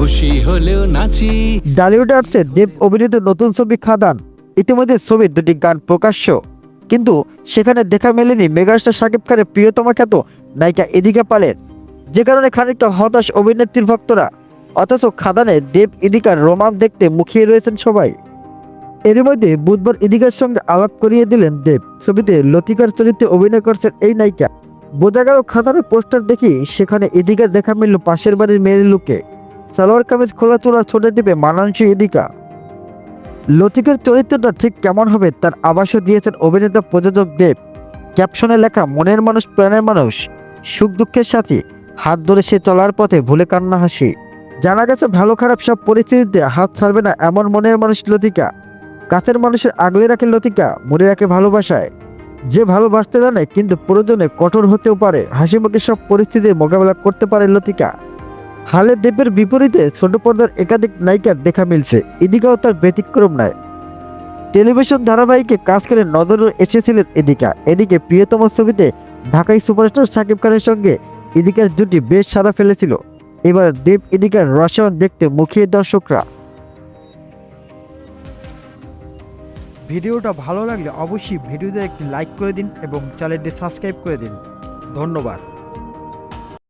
খুশি হলেও নাচি। ডালিউড আর্টসের দেব অভিনীত নতুন ছবি খাদান। ইতিমধ্যে ছবির দুটি গান প্রকাশ্য। কিন্তু সেখানে দেখা মেলেনি মেগাস্টার শাকিব খানের প্রিয়তমা খ্যাত নায়িকা ইদিকা পালের। যে কারণে খানিকটা হতাশ অভিনেত্রীর ভক্তরা। অথচ খাদানে দেব, ইদিকার রোমান দেখতে মুখিয়ে রয়েছেন সবাই। এর মধ্যে বুধবার ইদিকার সঙ্গে আলাপ করিয়ে দিলেন দেব। ছবিতে লতিকার চরিত্রে অভিনয় করছেন এই নায়িকা। বোঝা গেল খাদানের পোস্টার দেখি সেখানে ইদিকার দেখা মিলল পাশের বাড়ির মেয়ের লুকে। সালোয়ার কামিজ খোলা চোলার ছোট টিপে মানানসী ইদিকা লতিকার চরিত্রটা ঠিক কেমন হবে তার আভাসও দিয়েছেন অভিনেতা প্রযোজক দেব। ক্যাপশনে লেখা, মনের মানুষ, প্রাণের মানুষ, সুখ দুঃখের সাথে, হাত ধরে সে চলার পথে ভুলে কান্না হাসি। জানা গেছে, ভালো খারাপ সব পরিস্থিতিতে হাত ছাড়বে না এমন মনের মানুষ লতিকা। কাছের মানুষের আগলে রাখে লতিকা, মনে রাখে ভালোবাসায়। যে ভালোবাসতে জানে, কিন্তু প্রয়োজনে কঠোর হতেও পারে। হাসি মুখে সব পরিস্থিতির মোকাবেলা করতে পারে লতিকা। হালে দেবের বিপরীতে ছোট পর্দার একাধিক নায়িকার দেখা মিলছে। এদিকাও তার ব্যতিক্রম নয়। টেলিভিশন ধারাবাহিকে কাজ করে নজরে এসেছিলেন এদিকা। এদিকে প্রিয়তম ছবিতে ঢাকাই সুপারস্টার শাকিব খানের সঙ্গে এদিকার জুটি বেশ সারা ফেলেছিল। এবার দেব এদিকার রসায়ন দেখতে মুখিয়ে দর্শকরা। ভিডিওটা ভালো লাগলে অবশ্যই ভিডিওতে একটি লাইক করে দিন এবং চ্যানেলটি সাবস্ক্রাইব করে দিন। ধন্যবাদ।